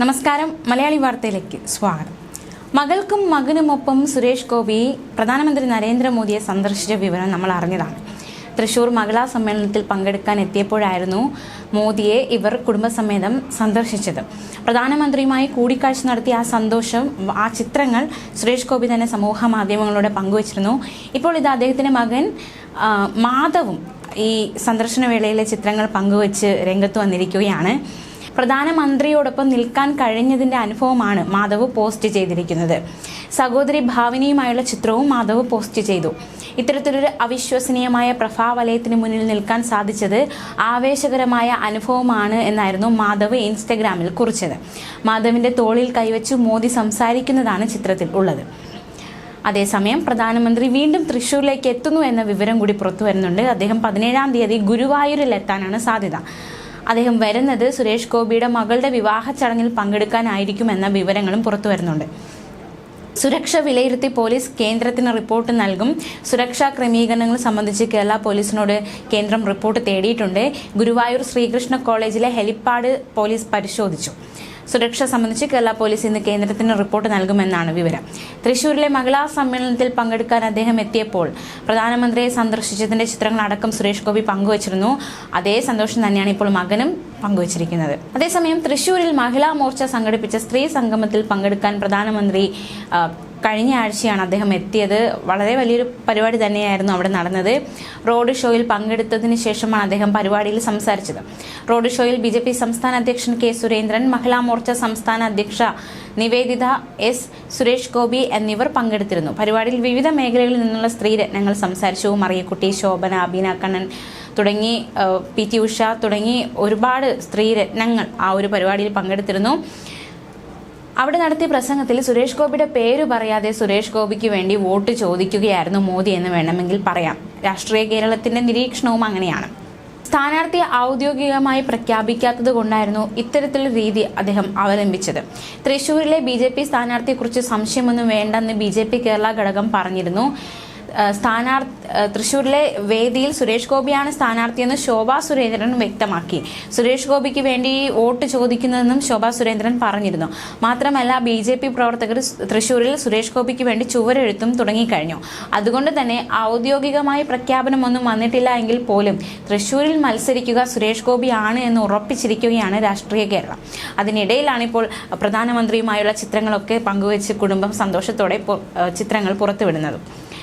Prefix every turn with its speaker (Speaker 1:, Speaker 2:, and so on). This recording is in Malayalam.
Speaker 1: നമസ്കാരം. മലയാളി വാർത്തയിലേക്ക് സ്വാഗതം. മകൾക്കും മകനുമൊപ്പം സുരേഷ് ഗോപി പ്രധാനമന്ത്രി നരേന്ദ്രമോദിയെ സന്ദർശിച്ച വിവരം നമ്മൾ അറിഞ്ഞതാണ്. തൃശൂർ മകളാ സമ്മേളനത്തിൽ പങ്കെടുക്കാൻ എത്തിയപ്പോഴായിരുന്നു മോദിയെ ഇവർ കുടുംബസമേതം സന്ദർശിച്ചത്. പ്രധാനമന്ത്രിയുമായി കൂടിക്കാഴ്ച നടത്തിയ ആ സന്തോഷം ആ ചിത്രങ്ങൾ സുരേഷ് ഗോപി തന്നെ സമൂഹ മാധ്യമങ്ങളിലൂടെ പങ്കുവച്ചിരുന്നു. ഇപ്പോൾ ഇത് അദ്ദേഹത്തിന്റെ മകൻ മാധവും ഈ സന്ദർശന വേളയിലെ ചിത്രങ്ങൾ പങ്കുവച്ച് രംഗത്ത് വന്നിരിക്കുകയാണ്. പ്രധാനമന്ത്രിയോടൊപ്പം നിൽക്കാൻ കഴിഞ്ഞതിന്റെ അനുഭവമാണ് മാധവ് പോസ്റ്റ് ചെയ്തിരിക്കുന്നത്. സഹോദരി ഭാവനയുമായുള്ള ചിത്രവും മാധവ് പോസ്റ്റ് ചെയ്തു. ഇത്തരത്തിലൊരു അവിശ്വസനീയമായ പ്രഭാവലയത്തിന് മുന്നിൽ നിൽക്കാൻ സാധിച്ചത് ആവേശകരമായ അനുഭവമാണ് എന്നായിരുന്നു മാധവ് ഇൻസ്റ്റഗ്രാമിൽ കുറിച്ചത്. മാധവിന്റെ തോളിൽ കൈവച്ചു മോദി സംസാരിക്കുന്നതാണ് ചിത്രത്തിൽ ഉള്ളത്. അതേസമയം പ്രധാനമന്ത്രി വീണ്ടും തൃശൂരിലേക്ക് എത്തുന്നു എന്ന വിവരം കൂടി പുറത്തു വരുന്നുണ്ട്. അദ്ദേഹം പതിനേഴാം തീയതി ഗുരുവായൂരിൽ എത്താനാണ് സാധ്യത. അദ്ദേഹം വരുന്നത് സുരേഷ് ഗോപിയുടെ മകളുടെ വിവാഹ ചടങ്ങിൽ പങ്കെടുക്കാനായിരിക്കുമെന്ന വിവരങ്ങളും പുറത്തു വരുന്നുണ്ട്. സുരക്ഷ വിലയിരുത്തി പോലീസ് കേന്ദ്രത്തിന് റിപ്പോർട്ട് നൽകും. സുരക്ഷാ ക്രമീകരണങ്ങൾ സംബന്ധിച്ച് കേരള പോലീസിനോട് കേന്ദ്രം റിപ്പോർട്ട് തേടിയിട്ടുണ്ട്. ഗുരുവായൂർ ശ്രീകൃഷ്ണ കോളേജിലെ ഹെലിപ്പാഡ് പോലീസ് പരിശോധിച്ചു. സുരക്ഷ സംബന്ധിച്ച് കേരള പോലീസ് ഇന്ന് കേന്ദ്രത്തിന് റിപ്പോർട്ട് നൽകുമെന്നാണ് വിവരം. തൃശൂരിലെ മഹിളാ സമ്മേളനത്തിൽ പങ്കെടുക്കാൻ അദ്ദേഹം എത്തിയപ്പോൾ പ്രധാനമന്ത്രിയെ സന്ദർശിച്ചതിന്റെ ചിത്രങ്ങൾ അടക്കം സുരേഷ് ഗോപി പങ്കുവച്ചിരുന്നു. അതേ സന്തോഷം തന്നെയാണ് ഇപ്പോൾ മകനും പങ്കുവച്ചിരിക്കുന്നത്. അതേസമയം തൃശൂരിൽ മഹിളാ മോർച്ച സംഘടിപ്പിച്ച സ്ത്രീ സംഗമത്തിൽ പങ്കെടുക്കാൻ പ്രധാനമന്ത്രി കഴിഞ്ഞ ആഴ്ചയാണ് അദ്ദേഹം എത്തിയത്. വളരെ വലിയൊരു പരിപാടി തന്നെയായിരുന്നു അവിടെ നടന്നത്. റോഡ് ഷോയിൽ പങ്കെടുത്തതിന് ശേഷമാണ് അദ്ദേഹം പരിപാടിയിൽ സംസാരിച്ചത്. റോഡ് ഷോയിൽ ബി ജെ പി സംസ്ഥാന അധ്യക്ഷൻ കെ സുരേന്ദ്രൻ മഹിളാ മോർച്ച സംസ്ഥാന അധ്യക്ഷ നിവേദിത എസ് സുരേഷ് ഗോപി എന്നിവർ പങ്കെടുത്തിരുന്നു. പരിപാടിയിൽ വിവിധ മേഖലകളിൽ നിന്നുള്ള സ്ത്രീരത്നങ്ങൾ സംസാരിച്ചു. മറിയക്കുട്ടി ശോഭന അബീന കണ്ണൻ തുടങ്ങി പി ടി ഉഷ തുടങ്ങി ഒരുപാട് സ്ത്രീരത്നങ്ങൾ ആ ഒരു പരിപാടിയിൽ പങ്കെടുത്തിരുന്നു. അവിടെ നടത്തിയ പ്രസംഗത്തിൽ സുരേഷ് ഗോപിയുടെ പേര് പറയാതെ സുരേഷ് ഗോപിക്ക് വേണ്ടി വോട്ട് ചോദിക്കുകയായിരുന്നു മോദി എന്ന് വേണമെങ്കിൽ പറയാം. രാഷ്ട്രീയ കേരളത്തിന്റെ നിരീക്ഷണവും അങ്ങനെയാണ്. സ്ഥാനാർത്ഥിയെ ഔദ്യോഗികമായി പ്രഖ്യാപിക്കാത്തത് കൊണ്ടായിരുന്നു ഇത്തരത്തിലുള്ള രീതി അദ്ദേഹം അവലംബിച്ചത്. തൃശൂരിലെ ബി ജെ പി സ്ഥാനാർത്ഥിയെക്കുറിച്ച് സംശയമൊന്നും വേണ്ടെന്ന് ബി ജെ പി കേരള ഘടകം പറഞ്ഞിരുന്നു. സ്ഥാനാർത്ഥി തൃശൂരിലെ വേദിയിൽ സുരേഷ് ഗോപിയാണ് സ്ഥാനാർത്ഥിയെന്ന് ശോഭാ സുരേന്ദ്രൻ വ്യക്തമാക്കി. സുരേഷ് ഗോപിക്ക് വേണ്ടി വോട്ട് ചോദിക്കുന്നതെന്നും ശോഭാ സുരേന്ദ്രൻ പറഞ്ഞിരുന്നു. മാത്രമല്ല ബി ജെ പി പ്രവർത്തകർ തൃശൂരിൽ സുരേഷ് ഗോപിക്ക് വേണ്ടി ചുവരെഴുത്തും തുടങ്ങിക്കഴിഞ്ഞു. അതുകൊണ്ട് തന്നെ ഔദ്യോഗികമായി പ്രഖ്യാപനമൊന്നും വന്നിട്ടില്ല എങ്കിൽ പോലും തൃശൂരിൽ മത്സരിക്കുക സുരേഷ് ഗോപിയാണ് എന്ന് ഉറപ്പിച്ചിരിക്കുകയാണ് രാഷ്ട്രീയ കേരളം. അതിനിടയിലാണ് ഇപ്പോൾ പ്രധാനമന്ത്രിയുമായുള്ള ചിത്രങ്ങളൊക്കെ പങ്കുവച്ച് കുടുംബം സന്തോഷത്തോടെ ചിത്രങ്ങൾ പുറത്തുവിടുന്നത്.